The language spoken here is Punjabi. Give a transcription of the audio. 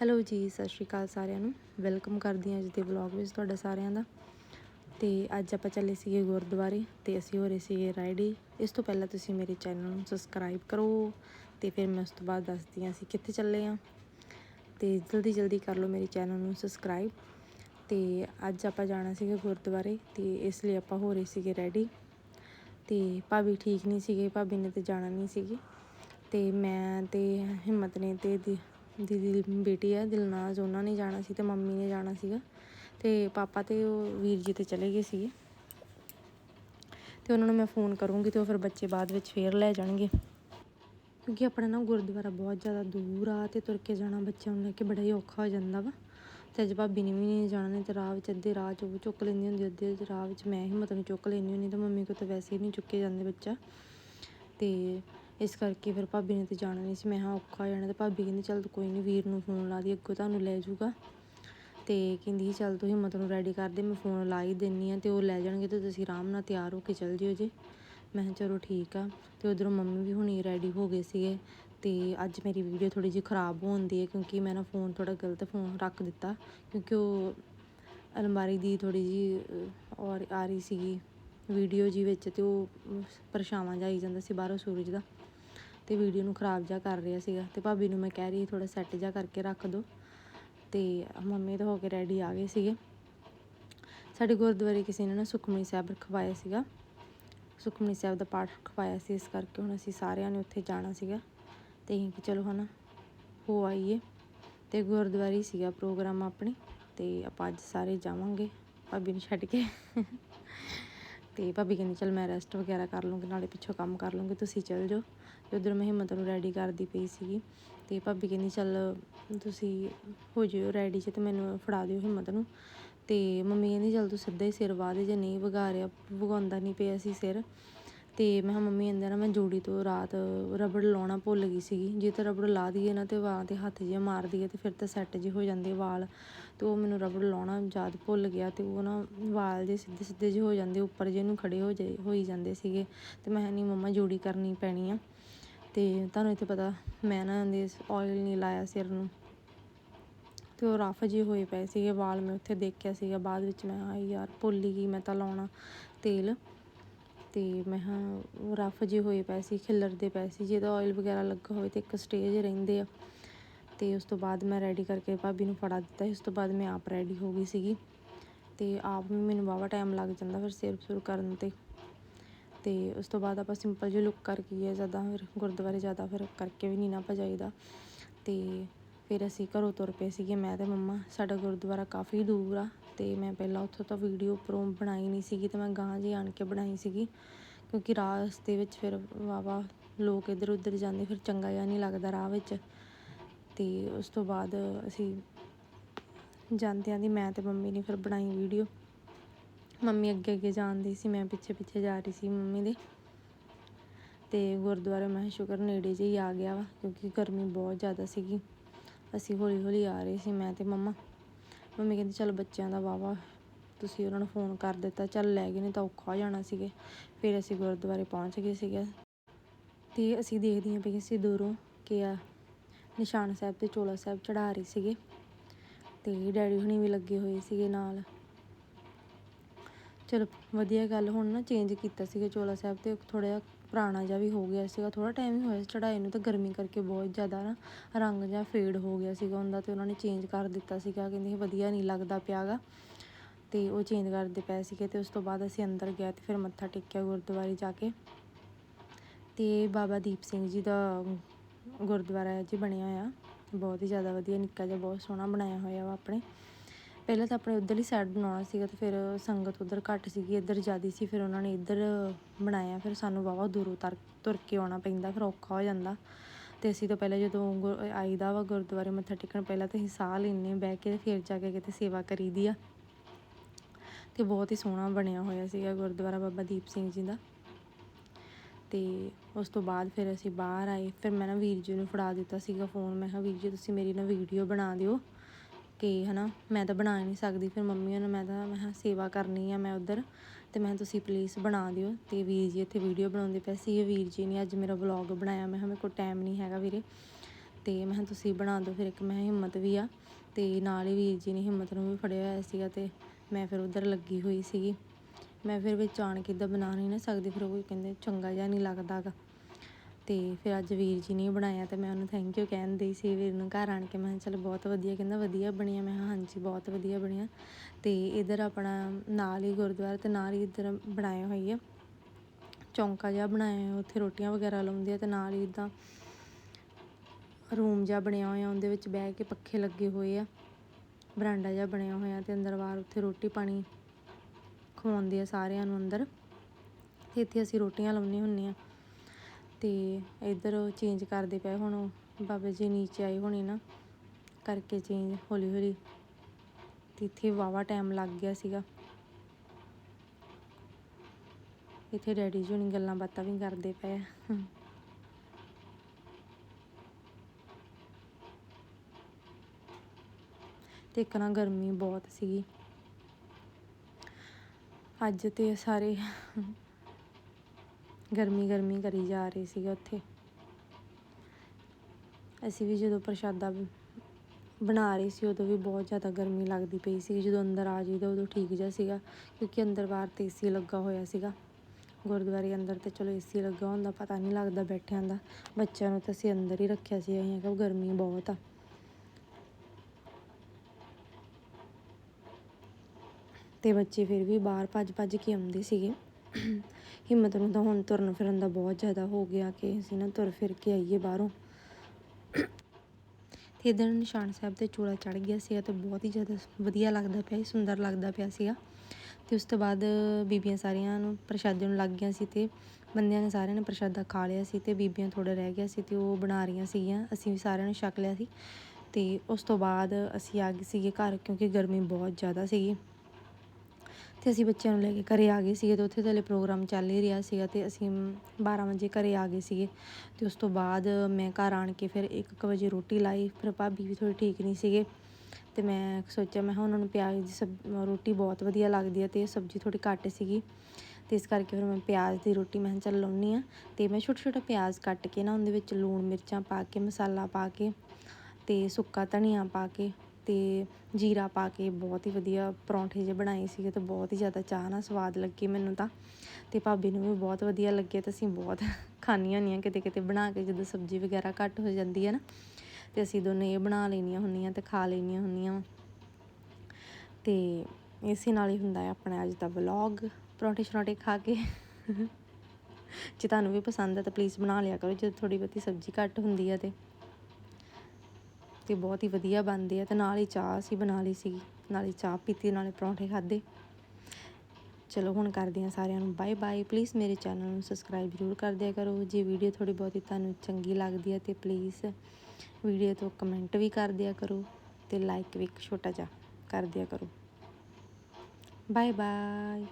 ਹੈਲੋ ਜੀ, ਸਤਿ ਸ਼੍ਰੀ ਅਕਾਲ ਸਾਰਿਆਂ ਨੂੰ। ਵੈਲਕਮ ਕਰਦੀ ਹਾਂ ਅੱਜ ਦੇ ਵਲੌਗ ਵਿੱਚ ਤੁਹਾਡਾ ਸਾਰਿਆਂ ਦਾ। ਤੇ ਅੱਜ ਆਪਾਂ ਚੱਲੇ ਸੀਗੇ ਗੁਰਦੁਆਰੇ ਤੇ ਅਸੀਂ ਹੋ ਰਹੇ ਸੀਗੇ ਰਾਈਡੀ ਇਸ ਤੋਂ ਪਹਿਲਾਂ ਤੁਸੀਂ ਮੇਰੇ ਚੈਨਲ ਨੂੰ ਸਬਸਕ੍ਰਾਈਬ ਕਰੋ ਤੇ ਫਿਰ ਮੈਂ ਉਸ ਤੋਂ ਬਾਅਦ ਦੱਸਦੀ ਹਾਂ ਅਸੀਂ ਕਿੱਥੇ ਚੱਲੇ ਹਾਂ। ਤੇ ਜਲਦੀ ਜਲਦੀ ਕਰ ਲਓ ਮੇਰੇ ਚੈਨਲ ਨੂੰ ਸਬਸਕ੍ਰਾਈਬ ਤੇ ਅੱਜ ਆਪਾਂ ਜਾਣਾ ਸੀਗਾ ਗੁਰਦੁਆਰੇ ਤੇ ਇਸ ਲਈ ਆਪਾਂ ਹੋ ਰਹੇ ਸੀਗੇ ਰੈਡੀ ਤੇ ਭਾਬੀ ਠੀਕ ਨਹੀਂ ਸੀਗੇ, ਭਾਬੀ ਨੇ ਤੇ ਜਾਣਾ ਨਹੀਂ ਸੀਗੀ। ਤੇ ਮੈਂ ਤੇ ਹਿੰਮਤ ਨੇ ਤੇ ਦੀ- ਦੀਦੀ ਬੇਟੀ ਹੈ ਦਿਲਨਾਜ਼, ਉਹਨਾਂ ਨੇ ਜਾਣਾ ਸੀ ਤੇ ਮੰਮੀ ਨੇ ਜਾਣਾ ਸੀਗਾ। ਤੇ ਪਾਪਾ ਤੇ ਉਹ ਵੀਰ ਜੀ ਤੇ ਚਲੇ ਗਏ ਸੀਗੇ। ਤੇ ਉਹਨਾਂ ਨੂੰ ਮੈਂ ਫੋਨ ਕਰੂੰਗੀ ਤੇ ਉਹ ਫਿਰ ਬੱਚੇ ਬਾਅਦ ਵਿੱਚ ਫੇਰ ਲੈ ਜਾਣਗੇ। ਕਿਉਂਕਿ ਆਪਣਾ ਨਾ ਗੁਰਦੁਆਰਾ ਬਹੁਤ ਜ਼ਿਆਦਾ ਦੂਰ ਆ ਤੇ ਤੁਰ ਕੇ ਜਾਣਾ ਬੱਚਿਆਂ ਨੂੰ ਲੈ ਕੇ ਬੜਾ ਹੀ ਔਖਾ ਹੋ ਜਾਂਦਾ ਵਾ। ਤੇ ਅੱਜ ਭਾਬੀ ਨੇ ਵੀ ਨਹੀਂ ਜਾਣਾ, ਨਹੀਂ ਤੇ ਰਾਹ ਵਿੱਚ ਅੱਧੇ ਰਾਹ 'ਚ ਉਹ ਚੁੱਕ ਲੈਂਦੀ ਹੁੰਦੀ, ਅੱਧੇ ਰਾਹ ਵਿੱਚ ਮੈਂ ਹਿੰਮਤ ਨੂੰ ਚੁੱਕ ਲੈਂਦੀ ਹੁੰਦੀ, ਤਾਂ ਮੰਮੀ ਕੋਲ ਤਾਂ ਵੈਸੇ ਹੀ ਨਹੀਂ ਚੁੱਕੇ ਜਾਂਦੇ ਬੱਚਾ। ਤੇ ਇਸ ਕਰਕੇ ਫਿਰ ਭਾਬੀ ਨੇ ਤਾਂ ਜਾਣਾ ਨਹੀਂ ਸੀ। ਮੈਂ ਹਾਂ ਔਖਾ ਹੋ ਜਾਣਾ ਤੇ ਭਾਬੀ ਕਹਿੰਦੀ, ਚੱਲ ਕੋਈ ਨਹੀਂ ਵੀਰ ਨੂੰ ਫੋਨ ਲਾ ਦੀ, ਅੱਗੋਂ ਤੁਹਾਨੂੰ ਲੈ ਜਾਊਗਾ। ਤੇ ਕਹਿੰਦੀ, ਚੱਲ ਤੂੰ ਹਿੰਮਤ ਨੂੰ ਰੈਡੀ ਕਰ ਦੇ, ਮੈਂ ਫੋਨ ਲਾ ਹੀ ਦਿੰਨੀ ਆ ਤੇ ਉਹ ਲੈ ਜਾਣਗੇ ਤੇ ਤੁਸੀਂ ਆਰਾਮ ਨਾਲ ਤਿਆਰ ਹੋ ਕੇ ਚੱਲ ਜਿਓ ਜੇ। ਮੈਂ ਕਿਹਾ ਚਲੋ ਠੀਕ ਆ। ਤੇ ਉਧਰੋਂ ਮੰਮੀ ਵੀ ਹੁਣੀ ਰੈਡੀ ਹੋ ਗਏ ਸੀਗੇ ਤੇ ਅੱਜ ਮੇਰੀ ਵੀਡੀਓ ਥੋੜੀ ਜਿਹੀ ਖਰਾਬ ਹੋਣ ਦੀ ਹੈ ਕਿਉਂਕਿ ਮੈਂ ਨਾ ਫੋਨ ਥੋੜਾ ਗਲਤ ਫੋਨ ਰੱਖ ਦਿੱਤਾ ਕਿਉਂਕਿ ਉਹ ਅਲਮਾਰੀ ਦੀ ਥੋੜੀ ਜੀ ਔਰ ਆ ਰਹੀ ਸੀਗੀ ਵੀਡੀਓ ਜੀ ਵਿੱਚ ਤੇ ਉਹ ਪਰਛਾਵਾਂ ਜਾਈ ਜਾਂਦਾ ਸੀ ਬਾਹਰੋਂ ਸੂਰਜ ਦਾ। ਤੇ ਵੀਡੀਓ ਨੂੰ ਖਰਾਬ ਜਾ ਕਰ ਰਿਹਾ ਸੀਗਾ ਤੇ ਭਾਬੀ ਨੂੰ ਮੈਂ ਕਹਿ ਰਹੀ ਥੋੜਾ ਸੈੱਟ ਜਾ ਕਰਕੇ ਰੱਖ ਦੋ। ਤੇ ਮੰਮੀ ਤਾਂ ਹੋ ਕੇ ਰੈਡੀ ਆ ਗਏ ਸੀਗੇ। ਸਾਡੇ ਗੁਰਦੁਆਰੇ ਕਿਸੇ ਨੇ ਨਾ ਸੁਖਮਨੀ ਸਾਹਿਬ ਰਖਵਾਇਆ ਸੀਗਾ। ਸੁਖਮਨੀ ਸਾਹਿਬ ਦਾ ਪਾਠ ਰਖਵਾਇਆ ਸੀ, ਇਸ ਕਰਕੇ ਹੁਣ ਅਸੀਂ ਸਾਰਿਆਂ ਨੇ ਉੱਥੇ ਜਾਣਾ ਸੀਗਾ। ਤੇ ਅਸੀਂ ਕਿ ਚਲੋ ਹਨਾ, ਹੋ ਆਈਏ। ਤੇ ਗੁਰਦੁਆਰੇ ਸੀਗਾ ਪ੍ਰੋਗਰਾਮ ਆਪਣੇ, ਤੇ ਆਪਾਂ ਅੱਜ ਸਾਰੇ ਜਾਵਾਂਗੇ। ਭਾਬੀ ਨੂੰ ਛੱਡ ਕੇ। ਤੇ ਭਾਬੀ ਕਹਿੰਦੀ, ਚਲ ਮੈਂ ਰੈਸਟ ਵਗੈਰਾ ਕਰ ਲੂੰਗੀ ਨਾਲੇ ਪਿੱਛੋਂ ਕੰਮ ਕਰ ਲੂੰਗੀ ਤੁਸੀਂ ਚੱਲ ਜਾਓ। ਤੇ ਉਧਰ ਮੈਂ ਹਿੰਮਤ ਨੂੰ ਰੈਡੀ ਕਰਦੀ ਪਈ ਸੀਗੀ। ਤੇ ਭਾਬੀ ਕਹਿੰਦੀ, ਚੱਲ ਤੁਸੀਂ ਹੋ ਜਿਓ ਰੈਡੀ 'ਚ ਤੇ ਮੈਨੂੰ ਫੜਾ ਦਿਓ ਹਿੰਮਤ ਨੂੰ। ਤੇ ਮੰਮੀ ਕਹਿੰਦੀ, ਚੱਲ ਤੂੰ ਸਿੱਧਾ ਹੀ ਸਿਰ ਵਾਹ ਦੇ, ਜੇ ਨਹੀਂ ਵਗਾ ਰਿਹਾ ਵਗਾਉਂਦਾ ਨਹੀਂ ਪਿਆ ਸੀ ਸਿਰ। ਤੇ ਮੈਂ ਕਿਹਾ, ਮੰਮੀ ਅੰਦਰ ਨਾ ਮੈਂ ਜੋੜੀ ਤੋਂ ਰਾਤ ਰਬੜ ਲਾਉਣਾ ਭੁੱਲ ਗਈ ਸੀਗੀ। ਜੇ ਤਾਂ ਰਬੜ ਲਾ ਦਈਏ ਨਾ ਤੇ ਵਾਲ ਤੇ ਹੱਥ ਜਿਹਾ ਮਾਰਦੀ ਹੈ ਤੇ ਫਿਰ ਤਾਂ ਸੈੱਟ ਜਿਹੇ ਹੋ ਜਾਂਦੇ ਵਾਲ। ਤੇ ਉਹ ਮੈਨੂੰ ਰਬੜ ਲਾਉਣਾ ਯਾਦ ਭੁੱਲ ਗਿਆ ਤੇ ਉਹ ਨਾ ਵਾਲ ਜੇ ਸਿੱਧੇ ਸਿੱਧੇ ਜਿਹੇ ਹੋ ਜਾਂਦੇ, ਉੱਪਰ ਜਿਹੇ ਨੂੰ ਖੜੇ ਹੋ ਜਾਏ, ਹੋਈ ਜਾਂਦੇ ਸੀਗੇ। ਤੇ ਮੈਂ ਨਹੀਂ ਮੰਮਾ, ਜੋੜੀ ਕਰਨੀ ਪੈਣੀ ਆ। ਤੇ ਤੁਹਾਨੂੰ ਇੱਥੇ ਪਤਾ, ਮੈਂ ਨਾ ਦੇ ਆਇਲ ਨਹੀਂ ਲਾਇਆ ਸਿਰ ਨੂੰ। ਤੇ ਉਹ ਰਫ ਜਿਹੇ ਹੋਏ ਪਏ ਸੀਗੇ ਵਾਲ, ਮੈਂ ਉੱਥੇ ਦੇਖਿਆ ਸੀਗਾ। ਬਾਅਦ ਵਿੱਚ ਮੈਂ ਹਾਂ ਯਾਰ, ਭੁੱਲ ਗਈ ਮੈਂ ਤਾਂ ਲਾਉਣਾ ਤੇਲ। ਤੇ ਮੈਂ ਹਾਂ ਰਫ ਜਿਹੇ ਹੋਏ ਪਏ ਸੀ, ਖਿਲਰਦੇ ਪਏ ਸੀ ਜਿਹਦਾ ਆਇਲ ਵਗੈਰਾ ਲੱਗਾ ਹੋਵੇ ਤੇ ਇੱਕ ਸਟੇਜ ਰਹਿੰਦੇ ਆ। ਤੇ ਉਸ ਤੋਂ ਬਾਅਦ ਮੈਂ ਰੈਡੀ ਕਰਕੇ ਭਾਬੀ ਨੂੰ ਫੜਾ ਦਿੱਤਾ ਉਸ ਤੋਂ ਬਾਅਦ ਮੈਂ ਆਪ ਰੈਡੀ ਹੋ ਗਈ ਸੀਗੀ। ਤੇ ਆਪ ਵੀ ਮੈਨੂੰ ਵਾਵਾ ਟਾਈਮ ਲੱਗ ਜਾਂਦਾ ਫਿਰ ਸਿਰ ਸੁਰ ਕਰਨ ਤੇ। ਤੇ ਉਸ ਤੋਂ ਬਾਅਦ ਆਪਾਂ ਸਿੰਪਲ ਜਿਹੀ ਲੁੱਕ ਕਰਕੇ ਹੈ ਜ਼ਿਆਦਾ ਫਿਰ ਗੁਰਦੁਆਰੇ ਜ਼ਿਆਦਾ ਫਿਰ ਕਰਕੇ ਵੀ ਨਹੀਂ ਨਾ ਭਜਾਈਦਾ। ਤੇ ਫਿਰ ਅਸੀਂ ਘਰੋਂ ਤੁਰ ਪਏ ਸੀਗੇ, ਮੈਂ ਤੇ ਮੰਮਾ। ਸਾਡਾ ਗੁਰਦੁਆਰਾ ਕਾਫੀ ਦੂਰ ਆ ਤੇ ਮੈਂ ਪਹਿਲਾਂ ਉੱਥੋਂ ਤਾਂ ਵੀਡੀਓ ਉੱਪਰੋਂ ਬਣਾਈ ਨਹੀਂ ਸੀਗੀ ਤੇ ਮੈਂ ਗਾਂ ਜੀ ਆਣ ਕੇ ਬਣਾਈ ਸੀਗੀ। ਕਿਉਂਕਿ ਰਾਸਤੇ ਵਿੱਚ ਫਿਰ ਵਾਵਾ ਲੋਕ ਇੱਧਰ ਉੱਧਰ ਜਾਂਦੇ, ਫਿਰ ਚੰਗਾ ਜਿਹਾ ਨਹੀਂ ਲੱਗਦਾ ਰਾਹ ਵਿੱਚ। ਤੇ ਉਸ ਤੋਂ ਬਾਅਦ ਅਸੀਂ ਜਾਂਦਿਆਂ ਦੀ ਮੈਂ ਤੇ ਮੰਮੀ ਨੇ ਫਿਰ ਬਣਾਈ ਵੀਡੀਓ ਮੰਮੀ ਅੱਗੇ ਅੱਗੇ ਜਾਂਦੀ ਸੀ, ਮੈਂ ਪਿੱਛੇ ਪਿੱਛੇ ਜਾ ਰਹੀ ਸੀ ਮੰਮੀ ਦੇ। ਤੇ ਗੁਰਦੁਆਰੇ ਮੈਂ ਸ਼ੁਕਰ ਨੇੜੇ ਜਿਹੀ ਆ ਗਿਆ ਵਾ, ਕਿਉਂਕਿ ਗਰਮੀ ਬਹੁਤ ਜ਼ਿਆਦਾ ਸੀਗੀ। ਅਸੀਂ ਹੌਲੀ ਹੌਲੀ ਆ ਰਹੇ ਸੀ, ਮੈਂ ਤੇ ਮੰਮਾ। ਮੰਮੀ ਕਹਿੰਦੀ, ਚਲ ਬੱਚਿਆਂ ਦਾ ਵਾਵਾ ਤੁਸੀਂ ਉਹਨਾਂ ਨੂੰ ਫੋਨ ਕਰ ਦਿੱਤਾ, ਚੱਲ ਲੈ ਗਏ ਨੇ ਤਾਂ ਔਖਾ ਹੋ ਜਾਣਾ ਸੀਗੇ। ਫਿਰ ਅਸੀਂ ਗੁਰਦੁਆਰੇ ਪਹੁੰਚ ਗਏ ਸੀਗੇ। ਤੇ ਅਸੀਂ ਦੇਖਦੀਆਂ ਪਈਆਂ ਸੀ ਦੂਰੋਂ ਕਿ ਆ ਨਿਸ਼ਾਨ ਸਾਹਿਬ ਤੇ ਚੋਲਾ ਸਾਹਿਬ ਚੜਾ ਰਹੇ ਸੀਗੇ। ਤੇ ਡੈਡੀ ਹੁਣੀ ਵੀ ਲੱਗੇ ਹੋਏ ਸੀਗੇ ਨਾਲ। ਚਲੋ, ਵਧੀਆ ਗੱਲ, ਹੁਣ ਨਾ ਚੇਂਜ ਕੀਤਾ ਸੀਗਾ ਚੋਲਾ ਸਾਹਿਬ ਤੇ ਥੋੜਾ ਜਿਹਾ ਪੁਰਾਣਾ ਜਿਹਾ ਵੀ ਹੋ ਗਿਆ ਸੀਗਾ, ਥੋੜ੍ਹਾ ਟਾਈਮ ਹੀ ਹੋਇਆ ਸੀ ਚੜਾਏ ਨੂੰ, ਤਾਂ ਗਰਮੀ ਕਰਕੇ ਬਹੁਤ ਜ਼ਿਆਦਾ ਨਾ ਰੰਗ ਜਾਂ ਫੇਡ ਹੋ ਗਿਆ ਸੀਗਾ ਉਹਦਾ ਅਤੇ ਉਹਨਾਂ ਨੇ ਚੇਂਜ ਕਰ ਦਿੱਤਾ ਸੀਗਾ, ਕਹਿੰਦੇ ਵਧੀਆ ਨਹੀਂ ਲੱਗਦਾ ਪਿਆ ਗਾ ਅਤੇ ਉਹ ਚੇਂਜ ਕਰਦੇ ਪਏ ਸੀਗੇ ਅਤੇ ਉਸ ਤੋਂ ਬਾਅਦ ਅਸੀਂ ਅੰਦਰ ਗਏ ਅਤੇ ਫਿਰ ਮੱਥਾ ਟੇਕਿਆ ਗੁਰਦੁਆਰੇ ਜਾ ਕੇ। ਅਤੇ ਬਾਬਾ ਦੀਪ ਸਿੰਘ ਜੀ ਦਾ ਗੁਰਦੁਆਰਾ ਹੈ ਜੀ ਬਣਿਆ ਹੋਇਆ, ਬਹੁਤ ਹੀ ਜ਼ਿਆਦਾ ਵਧੀਆ, ਨਿੱਕਾ ਜਿਹਾ, ਬਹੁਤ ਸੋਹਣਾ ਬਣਾਇਆ ਹੋਇਆ ਵਾ ਆਪਣੇ। ਪਹਿਲਾਂ ਤਾਂ ਆਪਣੇ ਉਧਰਲੀ ਸਾਈਡ ਬਣਾਉਣਾ ਸੀਗਾ ਤੇ ਫਿਰ ਸੰਗਤ ਉਧਰ ਘੱਟ ਸੀਗੀ, ਇੱਧਰ ਜ਼ਿਆਦੀ ਸੀ, ਫਿਰ ਉਹਨਾਂ ਨੇ ਇੱਧਰ ਬਣਾਇਆ, ਫਿਰ ਸਾਨੂੰ ਵਾਵਾ ਦੂਰੋਂ ਤਰ, ਤੁਰ ਕੇ ਆਉਣਾ ਪੈਂਦਾ, ਫਿਰ ਔਖਾ ਹੋ ਜਾਂਦਾ। ਤੇ ਅਸੀਂ ਤਾਂ ਪਹਿਲਾਂ ਜਦੋਂ ਗੁਰ- ਆਈਦਾ ਵਾ ਗੁਰਦੁਆਰੇ ਮੱਥਾ ਟੇਕਣ, ਪਹਿਲਾਂ ਤਾਂ ਅਸੀਂ ਸਾਹ ਲੈਂਦੇ ਬਹਿ ਕੇ ਫਿਰ ਜਾ ਕੇ ਕਿਤੇ ਸੇਵਾ ਕਰੀਦੀ ਆ। ਤੇ ਬਹੁਤ ਹੀ ਸੋਹਣਾ ਬਣਿਆ ਹੋਇਆ ਸੀਗਾ ਗੁਰਦੁਆਰਾ ਬਾਬਾ ਦੀਪ ਸਿੰਘ ਜੀ ਦਾ। ਤੇ ਉਸ ਤੋਂ ਬਾਅਦ ਫਿਰ ਅਸੀਂ ਬਾਹਰ ਆਏ, ਫਿਰ ਮੈਂ ਨਾ ਵੀਰ ਜੀ ਨੂੰ ਫੜਾ ਦਿੱਤਾ ਸੀਗਾ ਫੋਨ ਮੈਂ ਕਿਹਾ, ਵੀਰ ਜੀ, ਤੁਸੀਂ ਮੇਰੀ ਨਾ ਵੀਡੀਓ ਬਣਾ ਦਿਓ। ਕਿ ਹੈ ਨਾ ਮੈਂ ਤਾਂ ਬਣਾ ਹੀ ਨਹੀਂ ਸਕਦੀ, ਫਿਰ ਮੰਮੀ ਨੂੰ ਮੈਂ ਤਾਂ, ਮੈਂ ਕਿਹਾ ਸੇਵਾ ਕਰਨੀ ਆ ਮੈਂ ਉੱਧਰ ਅਤੇ ਮੈਂ ਕਿਹਾ ਤੁਸੀਂ ਪਲੀਜ਼ ਬਣਾ ਦਿਓ ਅਤੇ ਵੀਰ ਜੀ ਇੱਥੇ ਵੀਡੀਓ ਬਣਾਉਂਦੇ ਪਏ ਸੀ ਵੀਰ ਜੀ ਨੇ ਅੱਜ ਮੇਰਾ ਵਲੌਗ ਬਣਾਇਆ, ਮੈਂ ਕਿਹਾ ਮੇਰੇ ਕੋਲ ਟਾਈਮ ਨਹੀਂ ਹੈਗਾ ਵੀਰੇ ਅਤੇ ਮੈਂ ਕਿਹਾ ਤੁਸੀਂ ਬਣਾ ਦਿਓ, ਫਿਰ ਇੱਕ ਮੈਂ ਹਿੰਮਤ ਵੀ ਆ ਅਤੇ ਨਾਲ ਹੀ ਵੀਰ ਜੀ ਨੇ ਹਿੰਮਤ ਨੂੰ ਵੀ ਫੜਿਆ ਹੋਇਆ ਸੀਗਾ ਅਤੇ ਮੈਂ ਫਿਰ ਉੱਧਰ ਲੱਗੀ ਹੋਈ ਸੀਗੀ, ਮੈਂ ਫਿਰ ਵਿੱਚ ਆਣ ਕੇ ਇੱਦਾਂ ਬਣਾ ਨਹੀਂ ਨਾ ਸਕਦੀ, ਫਿਰ ਉਹ ਕਹਿੰਦੇ ਚੰਗਾ ਜਿਹਾ ਨਹੀਂ ਲੱਗਦਾ ਗਾ। ਤੇ ਫਿਰ ਅੱਜ ਵੀਰ ਜੀ ਨੇ ਬਣਾਇਆ ਤੇ ਮੈਂ ਉਹਨੂੰ ਥੈਂਕ ਯੂ ਕਹਿਣ ਕਹਿੰਦੀ ਸੀ ਵੀਰ ਨੂੰ ਘਰ ਆਣ ਕੇ ਮੈਂ ਕਿਹਾ ਚਲ ਬਹੁਤ ਵਧੀਆ ਕਹਿੰਦਾ ਵਧੀਆ ਬਣਿਆ ਮੈਂ ਕਿਹਾ ਹਾਂਜੀ ਬਹੁਤ ਵਧੀਆ ਬਣਿਆ ਤੇ ਇਧਰ ਆਪਣਾ ਨਾਲ ਹੀ ਗੁਰਦੁਆਰਾ ਤੇ ਨਾਲ ਹੀ ਇਧਰ ਬਣਾਇਆ ਹੋਈ ਆ ਚੌਂਕਾ ਜਿਹਾ ਬਣਾਇਆ ਹੋਇਆ, ਉੱਥੇ ਰੋਟੀਆਂ ਵਗੈਰਾ ਲਾਉਂਦੇ ਆ ਤੇ ਨਾਲ ਹੀ ਇਦਾਂ ਰੂਮ ਜਿਹਾ ਬਣਿਆ ਹੋਇਆ ਉਹਦੇ ਵਿੱਚ ਬਹਿ ਕੇ ਪੱਖੇ ਲੱਗੇ ਹੋਏ ਆ ਬਰਾਂਡਾ ਜਿਹਾ ਬਣਿਆ ਹੋਇਆ ਤੇ ਅੰਦਰ ਬਾਹਰ ਉੱਥੇ ਰੋਟੀ ਪਾਣੀ ਖਵਾਉਂਦੇ ਆ ਸਾਰਿਆਂ ਨੂੰ ਅੰਦਰ ਤੇ ਇੱਥੇ ਅਸੀਂ ਰੋਟੀਆਂ ਲਾਉਂਦੇ ਹੁੰਨੇ ਆ। ਤੇ ਇੱਧਰ ਚੇਂਜ ਕਰਦੇ ਪਏ ਹੁਣ ਉਹ। ਬਾਬਾ ਜੀ ਨੀਚੇ ਆਏ ਹੋਣੇ ਨਾ, ਕਰਕੇ ਚੇਂਜ ਹੌਲੀ ਹੌਲੀ। ਤੇ ਇੱਥੇ ਵਾਵਾ ਟਾਈਮ ਲੱਗ ਗਿਆ ਸੀਗਾ। ਇੱਥੇ ਡੈਡੀ ਜੀ ਹੁਣੀ ਗੱਲਾਂ ਬਾਤਾਂ ਵੀ ਕਰਦੇ ਪਏ ਆ। ਤੇ ਇੱਕ ਨਾ ਗਰਮੀ ਬਹੁਤ ਸੀਗੀ। ਅੱਜ ਤੇ ਸਾਰੇ ਗਰਮੀ ਗਰਮੀ ਕਰੀ ਜਾ ਰਹੇ ਸੀ ਉੱਥੇ। ਅਸੀਂ ਵੀ ਜਦੋਂ ਪ੍ਰਸ਼ਾਦਾ ਬਣਾ ਰਹੇ ਸੀ, ਉਦੋਂ ਵੀ ਬਹੁਤ ਜ਼ਿਆਦਾ ਗਰਮੀ ਲੱਗਦੀ ਪਈ ਸੀ। ਜਦੋਂ ਅੰਦਰ ਆ ਜਾਈਦਾ, ਉਦੋਂ ਠੀਕ ਜਿਹਾ ਸੀਗਾ, ਕਿਉਂਕਿ ਅੰਦਰ ਬਾਹਰ ਤੇ ਏਸੀ ਲੱਗਾ ਹੋਇਆ ਸੀਗਾ। ਗੁਰਦੁਆਰੇ ਅੰਦਰ ਤੇ ਚਲੋ ਏਸੀ ਲੱਗਾ ਹੁੰਦਾ, ਪਤਾ ਨਹੀਂ ਲੱਗਦਾ ਬੈਠਿਆਂ ਦਾ। ਬੱਚਿਆਂ ਨੂੰ ਤਾਂ ਅਸੀਂ ਅੰਦਰ ਹੀ ਰੱਖਿਆ ਸੀ, ਅਸੀਂ ਕਿਹਾ ਗਰਮੀ ਬਹੁਤ ਆ। ਤੇ ਬੱਚੇ ਫਿਰ ਵੀ ਬਾਹਰ ਭੱਜ ਭੱਜ ਕੇ ਆਉਂਦੇ ਸੀਗੇ। ਹਿੰਮਤ ਨੂੰ ਤਾਂ ਹੁਣ ਤੁਰਨ ਫਿਰਨ ਦਾ ਬਹੁਤ ਜ਼ਿਆਦਾ ਹੋ ਗਿਆ ਕਿ ਅਸੀਂ ਨਾ ਤੁਰ ਫਿਰ ਕੇ ਆਈਏ ਬਾਹਰੋਂ। ਤੇ ਇੱਧਰ ਨਿਸ਼ਾਨ ਸਾਹਿਬ ਤੇ ਚੂੜਾ ਚੜ ਗਿਆ ਸੀਗਾ ਤੇ ਬਹੁਤ ਹੀ ਜ਼ਿਆਦਾ ਵਧੀਆ ਲੱਗਦਾ ਪਿਆ ਸੀ, ਸੁੰਦਰ ਲੱਗਦਾ ਪਿਆ ਸੀਗਾ। ਤੇ ਉਸ ਤੋਂ ਬਾਅਦ ਬੀਬੀਆਂ ਸਾਰੀਆਂ ਨੂੰ ਪ੍ਰਸ਼ਾਦੇ ਨੂੰ ਲੱਗ ਗਈਆਂ ਸੀ ਤੇ ਬੰਦਿਆਂ ਨੇ ਸਾਰਿਆਂ ਨੇ ਪ੍ਰਸ਼ਾਦਾ ਖਾ ਲਿਆ ਸੀ ਤੇ ਬੀਬੀਆਂ ਥੋੜਾ ਰਹਿ ਗਿਆ ਸੀ ਤੇ ਉਹ ਬਣਾ ਰਹੀਆਂ ਸੀਗੀਆਂ, ਅਸੀਂ ਵੀ ਸਾਰਿਆਂ ਨੇ ਛਕ ਲਿਆ ਸੀ। ਤੇ ਉਸ ਤੋਂ ਬਾਅਦ ਅਸੀਂ ਆ ਗਏ ਸੀਗੇ ਘਰ ਕਿਉਂਕਿ ਗਰਮੀ ਬਹੁਤ ਜ਼ਿਆਦਾ ਸੀਗੀ। ਤੇ ਅਸੀਂ ਬੱਚਿਆਂ ਨੂੰ ਲੈ ਕੇ ਘਰੇ ਆ ਗਏ ਸੀਗੇ ਤੇ ਉੱਥੇ ਥੱਲੇ ਪ੍ਰੋਗਰਾਮ ਚੱਲ ਹੀ ਰਿਹਾ ਸੀਗਾ ਤੇ ਅਸੀਂ 12 ਵਜੇ ਘਰੇ ਆ ਗਏ ਸੀਗੇ ਤੇ ਉਸ ਤੋਂ ਬਾਅਦ ਮੈਂ ਘਰ ਆਣ ਕੇ ਫਿਰ 1 ਵਜੇ ਰੋਟੀ ਲਾਈ, ਫਿਰ ਭਾਬੀ ਵੀ ਥੋੜੀ ਠੀਕ ਨਹੀਂ ਸੀਗੇ ਤੇ ਮੈਂ ਸੋਚਿਆ, ਮੈਂ ਕਿਹਾ ਉਹਨਾਂ ਨੂੰ ਪਿਆਜ਼ ਦੀ ਸਬ, ਰੋਟੀ ਬਹੁਤ ਵਧੀਆ ਲੱਗਦੀ ਹੈ ਤੇ ਸਬਜ਼ੀ ਥੋੜੀ ਘੱਟ ਸੀਗੀ ਤੇ ਇਸ ਕਰਕੇ ਫਿਰ ਮੈਂ ਪਿਆਜ਼ ਦੀ ਰੋਟੀ, ਮੈਂ ਕਿਹਾ ਚੱਲ ਲਾਉਣੀ ਆ ਤੇ ਮੈਂ ਛੋਟਾ ਛੋਟਾ ਪਿਆਜ਼ ਕੱਟ ਕੇ ਨਾ ਉਹਦੇ ਵਿੱਚ ਲੂਣ ਮਿਰਚਾਂ ਪਾ ਕੇ, ਮਸਾਲਾ ਪਾ ਕੇ ਤੇ ਸੁੱਕਾ ਧਨੀਆ ਪਾ ਕੇ ਅਤੇ ਜੀਰਾ ਪਾ ਕੇ ਬਹੁਤ ਹੀ ਵਧੀਆ ਪਰੌਂਠੇ ਜਿਹੇ ਬਣਾਏ ਸੀਗੇ ਤੇ ਬਹੁਤ ਹੀ ਜ਼ਿਆਦਾ ਚਾਹ ਨਾਲ ਸਵਾਦ ਲੱਗੇ ਮੈਨੂੰ ਤਾਂ। ਅਤੇ ਭਾਬੀ ਨੂੰ ਵੀ ਬਹੁਤ ਵਧੀਆ ਲੱਗੇ ਅਤੇ ਅਸੀਂ ਬਹੁਤ ਖਾਣੀਆਂ ਹੁੰਦੀਆਂ ਕਿਤੇ ਕਿਤੇ ਬਣਾ ਕੇ ਜਦੋਂ ਸਬਜ਼ੀ ਵਗੈਰਾ ਘੱਟ ਹੋ ਜਾਂਦੀ ਹੈ ਨਾ, ਤੇ ਅਸੀਂ ਦੋਨੇ ਇਹ ਬਣਾ ਲੈਣੀਆਂ ਹੁੰਦੀਆਂ ਅਤੇ ਖਾ ਲੈਣੀਆਂ ਹੁੰਦੀਆਂ। ਵਾਂ। ਤੇ ਇਸੇ ਨਾਲ ਹੀ ਹੁੰਦਾ ਹੈ ਆਪਣਾ ਅੱਜ ਦਾ ਵਲੌਗ, ਪਰੌਂਠੇ ਸ਼ਰੌਂਠੇ ਖਾ ਕੇ। ਜੇ ਤੁਹਾਨੂੰ ਵੀ ਪਸੰਦ ਹੈ ਤਾਂ ਪਲੀਜ਼ ਬਣਾ ਲਿਆ ਕਰੋ, ਜਦੋਂ ਥੋੜੀ ਬਹੁਤੀ ਸਬਜ਼ੀ ਘੱਟ ਹੁੰਦੀ ਹੈ ਤੇ। ਅਤੇ ਬਹੁਤ ਹੀ ਵਧੀਆ ਬਣਦੇ ਆ ਅਤੇ ਨਾਲ ਹੀ ਚਾਹ ਅਸੀਂ ਬਣਾ ਲਈ ਸੀਗੀ। ਨਾਲ ਹੀ ਚਾਹ ਪੀਤੀ ਨਾਲੇ ਪਰੌਂਠੇ ਖਾਧੇ। ਚਲੋ ਹੁਣ ਕਰਦੇ ਹਾਂ ਸਾਰਿਆਂ ਨੂੰ ਬਾਏ ਬਾਏ ਪਲੀਜ਼ ਮੇਰੇ ਚੈਨਲ ਨੂੰ ਸਬਸਕ੍ਰਾਈਬ ਜ਼ਰੂਰ ਕਰ ਦਿਆ ਕਰੋ। ਜੇ ਵੀਡੀਓ ਥੋੜੀ ਬਹੁਤੀ ਤੁਹਾਨੂੰ ਚੰਗੀ ਲੱਗਦੀ ਹੈ ਤੇ ਪਲੀਜ਼ ਵੀਡੀਓ ਤੋਂ ਕਮੈਂਟ ਵੀ ਕਰ ਦਿਆ ਕਰੋ ਤੇ ਲਾਈਕ ਵੀ ਇੱਕ ਛੋਟਾ ਜਿਹਾ ਕਰ ਦਿਆ ਕਰੋ। Bye bye